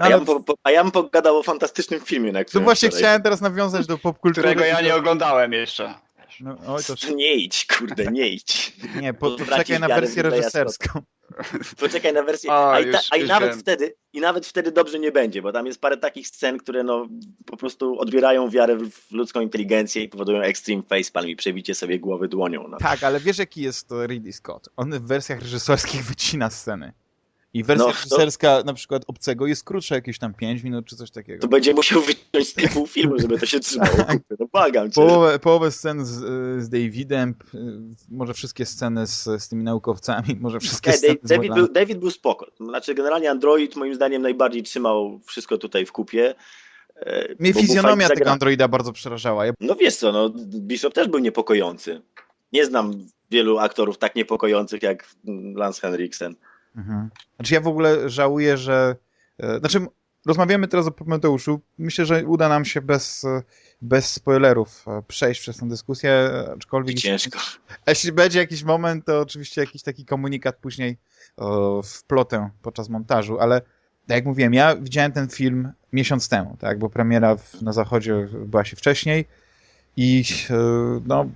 No, A, ja bym po, po, a ja bym pogadał o fantastycznym filmie, na no którym właśnie wczoraj- chciałem teraz nawiązać do popkultury. Którego ja nie oglądałem jeszcze. No, oj, to Nie idź, kurde, nie idź. nie, po, poczekaj na wersję reżyserską. Poczekaj na wersję. A, A, i, ta, już- a i nawet wiem. wtedy, i nawet wtedy dobrze nie będzie, bo tam jest parę takich scen, które no po prostu odbierają wiarę w, w ludzką inteligencję i powodują extreme facepalm i przebicie sobie głowy dłonią. No. Tak, ale wiesz jaki jest to Ridley Scott? On w wersjach reżyserskich wycina sceny. I wersja No, to- reżyserska na przykład Obcego jest krótsza jakieś tam 5 minut czy coś takiego. To będzie musiał wyciąć z tyłu filmu, żeby to się trzymało. kurde, No błagam cię. Połowę, połowę scen z, z Davidem, y, może wszystkie sceny z, z tymi naukowcami, może wszystkie Nie, sceny David, był, David był spoko. Znaczy generalnie Android moim zdaniem najbardziej trzymał wszystko tutaj w kupie. e, Mnie fizjonomia tego zagrany. androida bardzo przerażała. Ja, No wiesz co, no Bishop też był niepokojący. Nie znam wielu aktorów tak niepokojących jak Lance Henriksen. Mhm. Znaczy ja w ogóle żałuję, że... e, Znaczy rozmawiamy teraz o Prometeuszu. Myślę, że uda nam się bez, bez spoilerów e, przejść przez tę dyskusję, aczkolwiek... Ciężko. A jeśli będzie jakiś moment, to oczywiście jakiś taki komunikat później o, wplotę podczas montażu, ale tak jak mówiłem, ja widziałem ten film miesiąc temu, tak, bo premiera w, na zachodzie była się wcześniej i e, no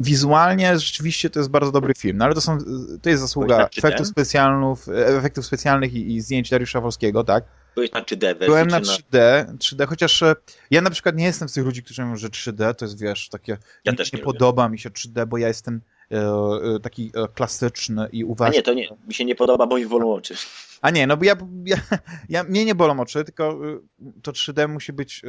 wizualnie rzeczywiście to jest bardzo dobry film, no ale to są, to jest zasługa Byłeś na 3D? efektów specjalnych, efektów specjalnych i, i zdjęć Dariusza Wolskiego, tak, Byłeś na 3D wersji, Byłem na czy 3D, 3D, chociaż e, ja na przykład nie jestem z tych ludzi, którzy mówią, że 3D to jest, wiesz, takie, Ja nie, też nie nie podoba mi się 3D, bo ja jestem e, e, taki e, klasyczny i A uważam... nie, to nie. Mi się nie podoba, bo mi wolą oczy. A nie, no bo ja, ja, ja mnie nie bolą oczy, tylko to 3D musi być,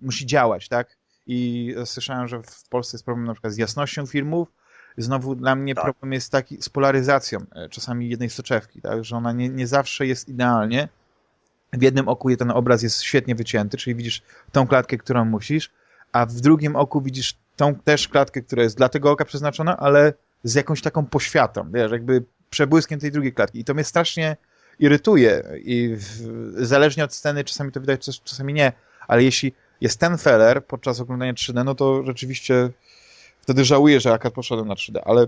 musi działać, tak? I słyszałem, że w Polsce jest problem na przykład z jasnością filmów. Znowu dla mnie Tak. problem jest taki z polaryzacją e, czasami jednej soczewki, tak? Że ona nie, nie zawsze jest idealnie. W jednym oku ten obraz jest świetnie wycięty, czyli widzisz tą klatkę, którą musisz, a w drugim oku widzisz tą też klatkę, która jest dla tego oka przeznaczona, ale z jakąś taką poświatą, wiesz, jakby przebłyskiem tej drugiej klatki. I to mnie strasznie irytuje i w, zależnie od sceny czasami to widać, czas- czasami nie, ale jeśli jest ten feller podczas oglądania 3D, no to rzeczywiście wtedy żałuję, że akad poszedłem na 3D, ale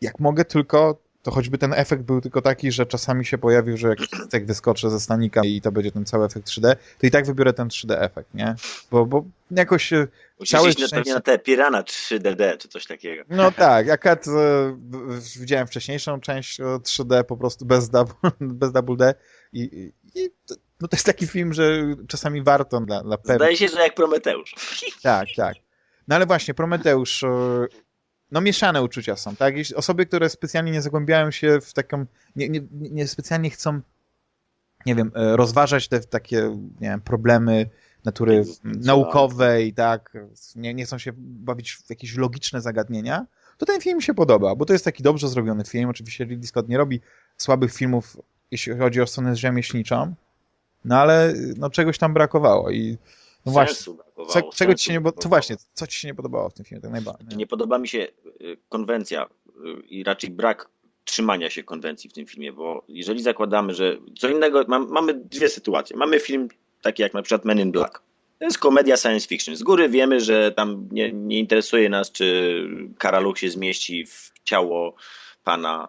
jak mogę tylko, to choćby ten efekt był tylko taki, że czasami się pojawił, że jakiś cycek wyskoczy ze stanika i to będzie ten cały efekt 3D, to i tak wybiorę ten 3D efekt, nie? Bo, bo jakoś e, Całe szczęście- pewnie na te Pirana 3DD czy coś takiego. No tak, akad e, widziałem wcześniejszą część e, 3D po prostu bez double, bez double D i, i, no to jest taki film, że czasami warto dla, dla pewnych. Zdaje się, że jak Prometeusz. Tak, tak. No ale właśnie, Prometeusz, e, no mieszane uczucia są, tak? Jeśli Osoby, które specjalnie nie zagłębiają się w taką, nie, nie, nie specjalnie chcą, nie wiem, e, rozważać te takie, nie wiem, problemy natury naukowej, tak, nie, nie chcą się bawić w jakieś logiczne zagadnienia, to ten film mi się podoba, bo to jest taki dobrze zrobiony film. Oczywiście Ridley Scott nie robi słabych filmów, jeśli chodzi o stronę rzemieślniczą, no ale no, czegoś tam brakowało i no właśnie, brakowało, co, czego ci się nie, to właśnie, co ci się nie podobało w tym filmie tak najbardziej? Nie podoba mi się y, konwencja y, i raczej brak trzymania się konwencji w tym filmie, bo jeżeli zakładamy, że co innego, mam, mamy dwie sytuacje. Mamy film taki jak na przykład Men in Black. To jest komedia science fiction. Z góry wiemy, że tam nie, nie interesuje nas, czy Karaluch się zmieści w ciało pana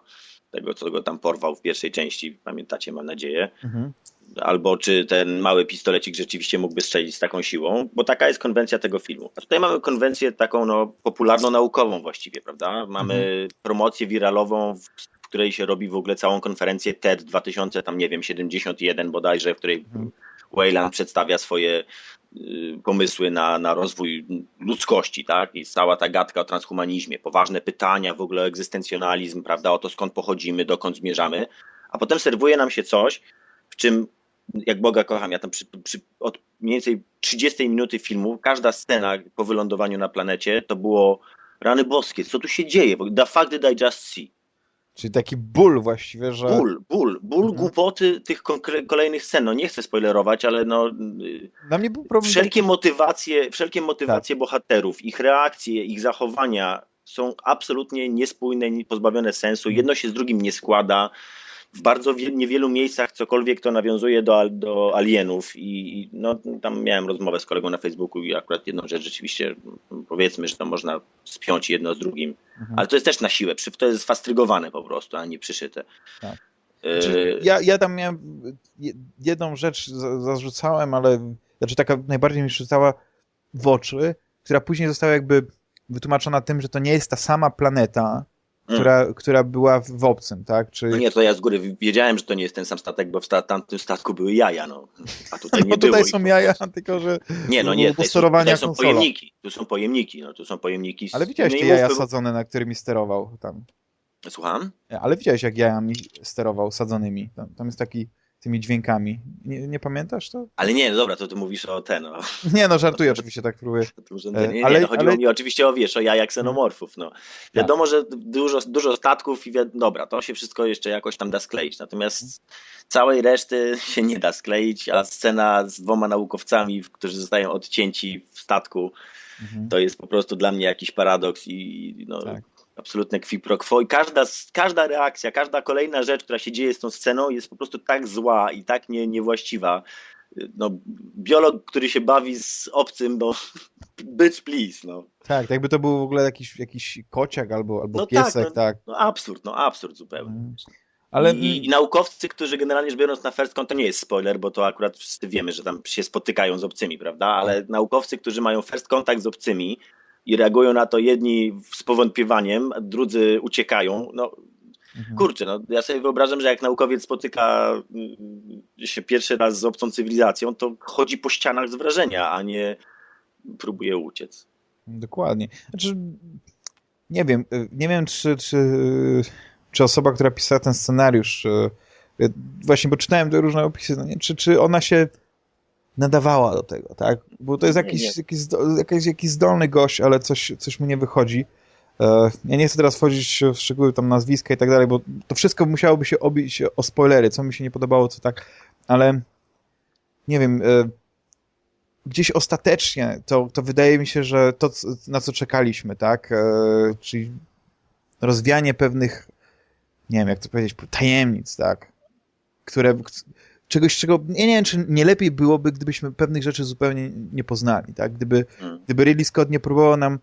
tego, co go tam porwał w pierwszej części. Pamiętacie, mam nadzieję Mhm. Albo czy ten mały pistolecik rzeczywiście mógłby strzelić z taką siłą, bo taka jest konwencja tego filmu. A tutaj mamy konwencję taką no, popularno-naukową właściwie, prawda? Mamy promocję wiralową, w w której się robi w ogóle całą konferencję TED 2000, tam nie wiem, 71 bodajże, w której Mhm. Wayland przedstawia swoje y, pomysły na, na rozwój ludzkości, tak? I cała ta gadka o transhumanizmie, poważne pytania, w ogóle o egzystencjonalizm, prawda? O to skąd pochodzimy, dokąd zmierzamy. A potem serwuje nam się coś, w czym jak Boga kocham, ja tam przy, przy, od mniej więcej 30 minuty filmu, każda scena po wylądowaniu na planecie to było rany boskie, co tu się dzieje? The fuck did I just see? Czyli taki ból właściwie, że... Ból, ból, ból Mhm. głupoty tych kolejnych scen. No nie chcę spoilerować, ale no Dla mnie był problem wszelkie motywacje, wszelkie Tak. motywacje bohaterów, ich reakcje, ich zachowania są absolutnie niespójne, nie- pozbawione sensu. Mhm. Jedno się z drugim nie składa. W bardzo wie, niewielu miejscach cokolwiek to nawiązuje do, do alienów i i no, tam miałem rozmowę z kolegą na Facebooku i akurat jedną rzecz rzeczywiście mm, powiedzmy, że to można spiąć jedno z drugim, Mhm. ale to jest też na siłę, to jest fastrygowane po prostu, a nie przyszyte. Tak. Yy, Ja, ja tam miałem je- jedną rzecz za- zarzucałem, ale znaczy taka najbardziej mi rzucała w oczy, która później została jakby wytłumaczona tym, że to nie jest ta sama planeta, która, która była w, obcym, tak? Czy, No nie, to ja z góry wiedziałem, że to nie jest ten sam statek, bo w sta- tamtym statku były jaja, no. A tutaj nie no było. tutaj ich. są jaja, tylko że Nie, no nie, tutaj są, tutaj są pojemniki. Tu są pojemniki, no tu są pojemniki. z- Ale widziałeś te jaja mówmy- sadzone, na którymi sterował tam. Słucham? Ale widziałeś, jak jajami sterował sadzonymi. Tam, tam jest taki tymi dźwiękami. Nie, nie pamiętasz to? Ale nie, no dobra, to ty mówisz o ten, o, Nie, no żartuję oczywiście, tak próbuję. tym urządzeniu. Nie, ale- nie, no chodziło ale- mi oczywiście o, wiesz, o jajach ksenomorfów, no. Wiadomo, że dużo, dużo statków i wi- dobra, to się wszystko jeszcze jakoś tam da skleić, natomiast całej reszty się nie da skleić, a scena z dwoma naukowcami, którzy zostają odcięci w statku, Mhm. to jest po prostu dla mnie jakiś paradoks i no, Tak. Absolutne qui pro quo. I każda, każda reakcja, każda kolejna rzecz, która się dzieje z tą sceną jest po prostu tak zła i tak nie, niewłaściwa. No, biolog, który się bawi z obcym, no bitch please, no. Tak, tak jakby to był w ogóle jakiś, jakiś kociak albo, albo No tak, piesek, no- tak. no absurd, no absurd zupełnie. Mhm. Ale I, I naukowcy, którzy generalnie rzecz biorąc na first count, to nie jest spoiler, bo to akurat wszyscy wiemy, że tam się spotykają z obcymi, prawda? Ale Tak. naukowcy, którzy mają first contact z obcymi i reagują na to jedni z powątpiewaniem, drudzy uciekają, no mhm. kurczę, no ja sobie wyobrażam, że jak naukowiec spotyka y, się pierwszy raz z obcą cywilizacją, to chodzi po ścianach z wrażenia, a nie próbuje uciec. Dokładnie. Znaczy, nie wiem, y, nie wiem, czy, czy, czy osoba, która pisała ten scenariusz, y, właśnie, bo czytałem te różne opisy, no nie, czy, czy ona się nadawała do tego, tak? Bo to jest Nie, jakiś, nie. jakiś, zdo- jakiś, jakiś zdolny gość, ale coś, coś mu nie wychodzi. E, Ja nie chcę teraz wchodzić w szczegóły tam nazwiska i tak dalej, bo to wszystko musiałoby się obić o spoilery, co mi się nie podobało, co tak, ale nie wiem, e, gdzieś ostatecznie to, to wydaje mi się, że to, na co czekaliśmy, tak, e, czyli rozwianie pewnych, nie wiem, jak to powiedzieć, tajemnic, tak, które, czegoś, czego, nie, nie wiem, czy nie lepiej byłoby, gdybyśmy pewnych rzeczy zupełnie nie poznali, tak, gdyby, Mm. gdyby Ridley Scott nie próbował nam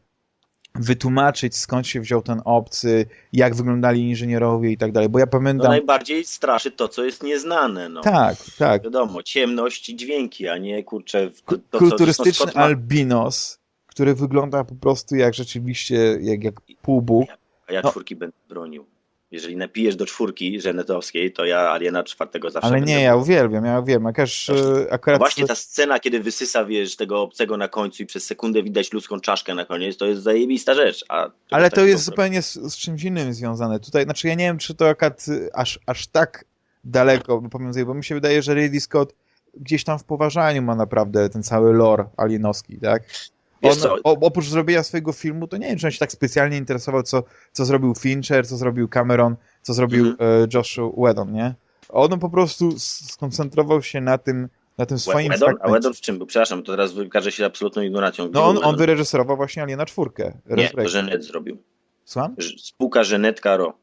wytłumaczyć, skąd się wziął ten obcy, jak wyglądali inżynierowie i tak dalej, bo ja No pamiętam, najbardziej straszy to, co jest nieznane, no. tak, tak, Wiadomo, ciemność i dźwięki, a nie kurczę to, co kulturystyczny zresztą Scott ma- albinos, który wygląda po prostu jak rzeczywiście, jak, jak półbóg. A ja No. czwórki będę bronił. Jeżeli napijesz do czwórki żenetowskiej, to ja Aliena czwartego zawsze Ale będę nie, ja uwielbiam, ja uwielbiam. Jakaż Właśnie. e, akurat... Właśnie ta scena, kiedy wysysa, wiesz, tego obcego na końcu i przez sekundę widać ludzką czaszkę na koniec, to jest zajebista rzecz. Ale to jest zupełnie z, z czymś innym związane. Tutaj, znaczy ja nie wiem, czy to akurat y, aż, aż tak daleko pomiędzy, bo mi się wydaje, że Ridley Scott gdzieś tam w poważaniu ma naprawdę ten cały lore alienowski, tak? On, oprócz zrobienia swojego filmu, to nie wiem, czy on się tak specjalnie interesował, co, co zrobił Fincher, co zrobił Cameron, co zrobił Mhm. e, Josh Whedon, nie? On po prostu skoncentrował się na tym, na tym swoim Whedon? A. Whedon w czym był? Przepraszam, to teraz wykaże się absolutną ignorancją. Gdzie No on, on wyreżyserował właśnie Aliena czwórkę. Nie, to. Żenet zrobił. Słucham? Spółka Żenet Caro.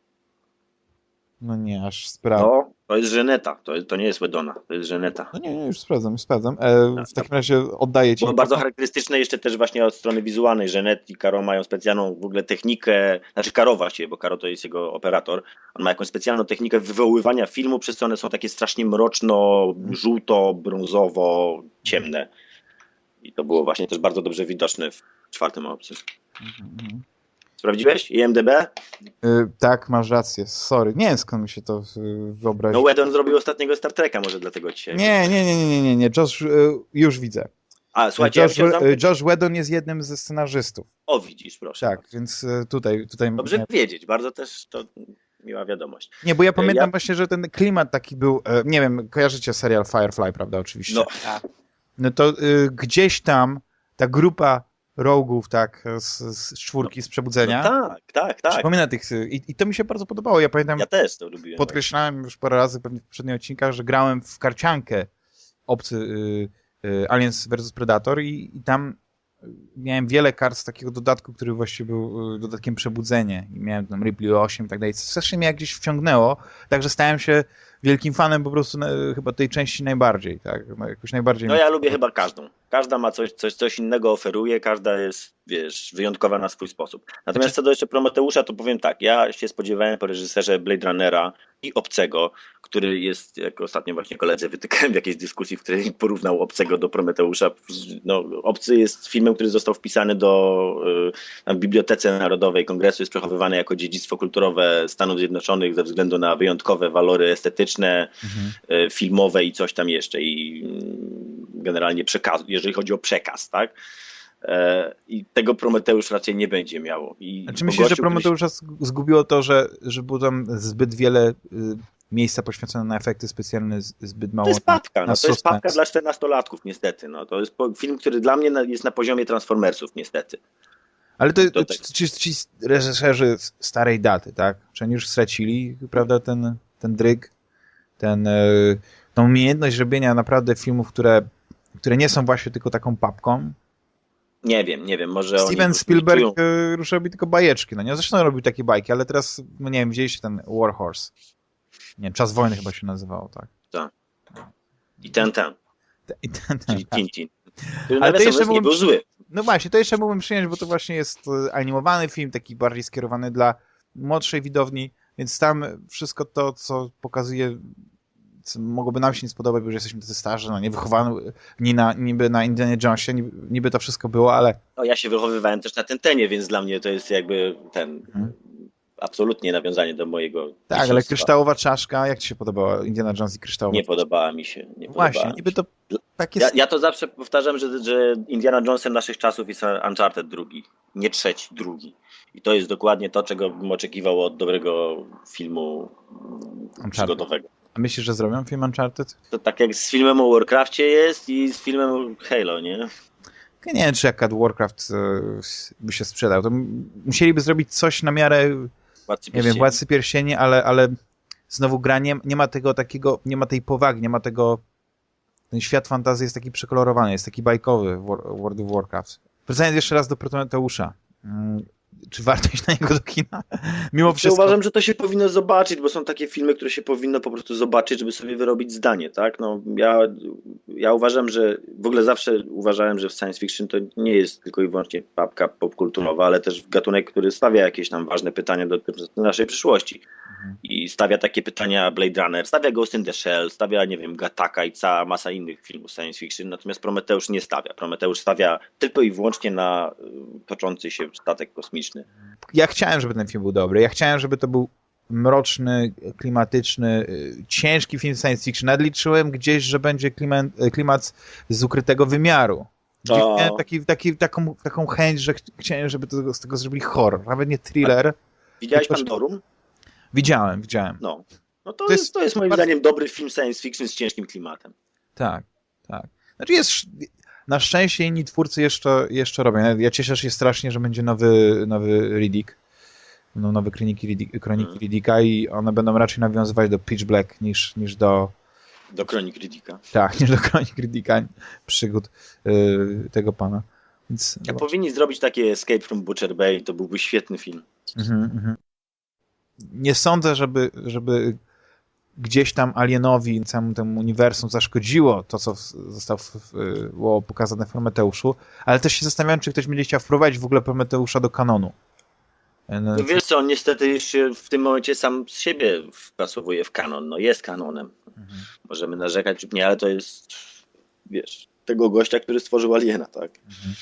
No nie, aż sprawdzę. No, to jest Żeneta, to, to nie jest Whedona, to jest Żeneta. No nie, nie, już sprawdzam, już sprawdzam. E, w takim razie oddaję ci. Było bardzo charakterystyczne jeszcze też właśnie od strony wizualnej, że Net i Karo mają specjalną w ogóle technikę, znaczy Karo właściwie, bo Karo to jest jego operator, on ma jakąś specjalną technikę wywoływania filmu, przez co one są takie strasznie mroczno, żółto, brązowo, ciemne. I to było właśnie też bardzo dobrze widoczne w czwartym opcji. Mhm. Sprawdziłeś? IMDB? E, tak, masz rację, sorry. Nie wiem skąd mi się to wyobrazić. No Whedon zrobił ostatniego Star Treka, może dlatego dzisiaj. nie, nie, nie, nie, nie, nie, nie. Josh, e, już widzę. A, słuchajcie, ja Josh, zam... Josh Whedon jest jednym ze scenarzystów. O, widzisz, proszę. Tak, więc e, tutaj... tutaj Dobrze nie, wiedzieć, bardzo też to miła wiadomość. nie, bo ja pamiętam ja- właśnie, że ten klimat taki był, e, nie wiem, kojarzycie serial Firefly, prawda, oczywiście. No, No to y, gdzieś tam ta grupa rogów, tak, z, z czwórki, z przebudzenia, no tak, tak, tak. przypomina tych, y, i, i to mi się bardzo podobało. Ja pamiętam, Ja też to lubiłem. podkreślałem już parę razy pewnie w poprzednich odcinkach, że grałem w karciankę obcy y, y, Aliens vs Predator i, i tam miałem wiele kart z takiego dodatku, który właściwie był y, dodatkiem przebudzenie i miałem tam Ripley 8 i tak dalej. Strasznie mnie jak gdzieś wciągnęło, także stałem się wielkim fanem po prostu na, chyba tej części najbardziej, tak? No, jakoś najbardziej. No ja lubię chyba każdą. Każda ma coś, coś, coś innego oferuje, każda jest, wiesz, wyjątkowa na swój sposób. Natomiast Znaczy- co do jeszcze Prometeusza, to powiem tak, ja się spodziewałem po reżyserze Blade Runnera i Obcego, który jest, jak ostatnio właśnie koledze wytykałem w jakiejś dyskusji, w której porównał Obcego do Prometeusza. No, Obcy jest filmem, który został wpisany do y, tam w Bibliotece Narodowej Kongresu, jest przechowywany jako dziedzictwo kulturowe Stanów Zjednoczonych ze względu na wyjątkowe walory estetyczne, Mhm. e, filmowe i coś tam jeszcze i mm, generalnie przekaz, jeżeli chodzi o przekaz, tak? E, I tego Prometeusz raczej nie będzie miało. I Czy myślisz, że Prometeusza zg- zgubiło to, że, że było tam zbyt wiele y, miejsca poświęcone na efekty specjalne, zbyt mało To jest papka, na no, to jest papka dla 14-latków niestety. No, to jest film, który dla mnie jest na poziomie Transformersów niestety. Ale to, to tak. ci, ci, reżyserzy starej daty, tak? Czy oni już stracili, prawda, ten, ten dryg, ten, e, tą umiejętność robienia naprawdę filmów, które, które nie są właśnie tylko taką papką. Nie wiem, nie wiem, może Steven Spielberg e, już robi tylko bajeczki, no nie? Zresztą robił takie bajki, ale teraz, no nie wiem, widzieliście ten War Horse. Nie wiem, Czas Wojny chyba się nazywało, tak. I ten, ten, I ten, ten, czyli tak. Tintin. Który Ale to jeszcze mógłbym- był zły. No właśnie, to jeszcze mógłbym przyjąć, bo to właśnie jest e, animowany film, taki bardziej skierowany dla młodszej widowni, więc tam wszystko to, co pokazuje, mogłoby nam się nie spodobać, bo już jesteśmy tacy starzy, no nie wychowani nie na, niby na Indiana Jonesie, niby, niby to wszystko było, ale No, ja się wychowywałem też na Tentenie, więc dla mnie to jest jakby ten Mhm. absolutnie nawiązanie do mojego tak, ale kryształowa czaszka, jak ci się podobała Indiana Jones i kryształowa Nie podobała mi się. Nie Właśnie, mi niby się. to tak Ja, jest... ja to zawsze powtarzam, że, że Indiana Jonesem naszych czasów jest Uncharted drugi, nie trzeci, drugi. I to jest dokładnie to, czego bym oczekiwał od dobrego filmu mm, przygodowego. Myślisz, że zrobią film Uncharted? To tak jak z filmem o Warcraftie jest i z filmem Halo, nie? Nie wiem, czy jak Warcraft e, by się sprzedał. To musieliby zrobić coś na miarę Władcy nie wiem. Władcy Pierścieni, ale, ale znowu gra nie, nie ma tego takiego, nie ma tej powagi, nie ma tego, ten świat fantazji jest taki przekolorowany, jest taki bajkowy w World of Warcraft. Wracając jeszcze raz do Prometeusza. Czy warto iść na niego do kina? Mimo Ja wszystko. uważam, że to się powinno zobaczyć, bo są takie filmy, które się powinno po prostu zobaczyć, żeby sobie wyrobić zdanie, tak? No, ja, ja uważam, że w ogóle zawsze uważałem, że w science fiction to nie jest tylko i wyłącznie papka popkulturowa, ale też gatunek, który stawia jakieś tam ważne pytania dotyczące naszej przyszłości. Mhm. I stawia takie pytania Blade Runner, stawia Ghost in the Shell, stawia, nie wiem, Gataka i cała masa innych filmów science fiction, natomiast Prometeusz nie stawia. Prometeusz stawia tylko i wyłącznie na y, toczący się statek kosmiczny. Ja chciałem, żeby ten film był dobry. Ja chciałem, żeby to był mroczny, klimatyczny, y, ciężki film science fiction. Nawet liczyłem gdzieś, że będzie klimat, klimat z ukrytego wymiaru. Miałem taki, taki, taką, taką chęć, że ch- chciałem, żeby to, z tego zrobili horror. Nawet nie thriller. Widziałeś Jakoś- Pandorum? Widziałem, widziałem. No. No to, To jest- jest, to jest moim bardzo- zdaniem dobry film science fiction z ciężkim klimatem. Tak, tak. Znaczy jest, na szczęście inni twórcy jeszcze, jeszcze robią. Ja cieszę się strasznie, że będzie nowy, nowy Riddick. Będą nowe kroniki, Riddick, kroniki Mhm. Riddicka i one będą raczej nawiązywać do Pitch Black niż, niż do Do kronik Riddicka. tak, niż do kronik Riddicka przygód y, tego pana. Więc Jak powinni zrobić takie Escape from Butcher Bay, to byłby świetny film. Mhm, mhm. Nie sądzę, żeby, żeby gdzieś tam Alienowi, całemu temu uniwersum zaszkodziło to, co zostało pokazane w Prometeuszu, ale też się zastanawiam, czy ktoś będzie chciał wprowadzić w ogóle Prometeusza do kanonu. E, No, No wiesz co, on niestety się w tym momencie sam z siebie wpasowuje w kanon. No jest kanonem. Mhm. Możemy narzekać lub nie, ale to jest, wiesz, tego gościa, który stworzył Aliena, tak? Mhm.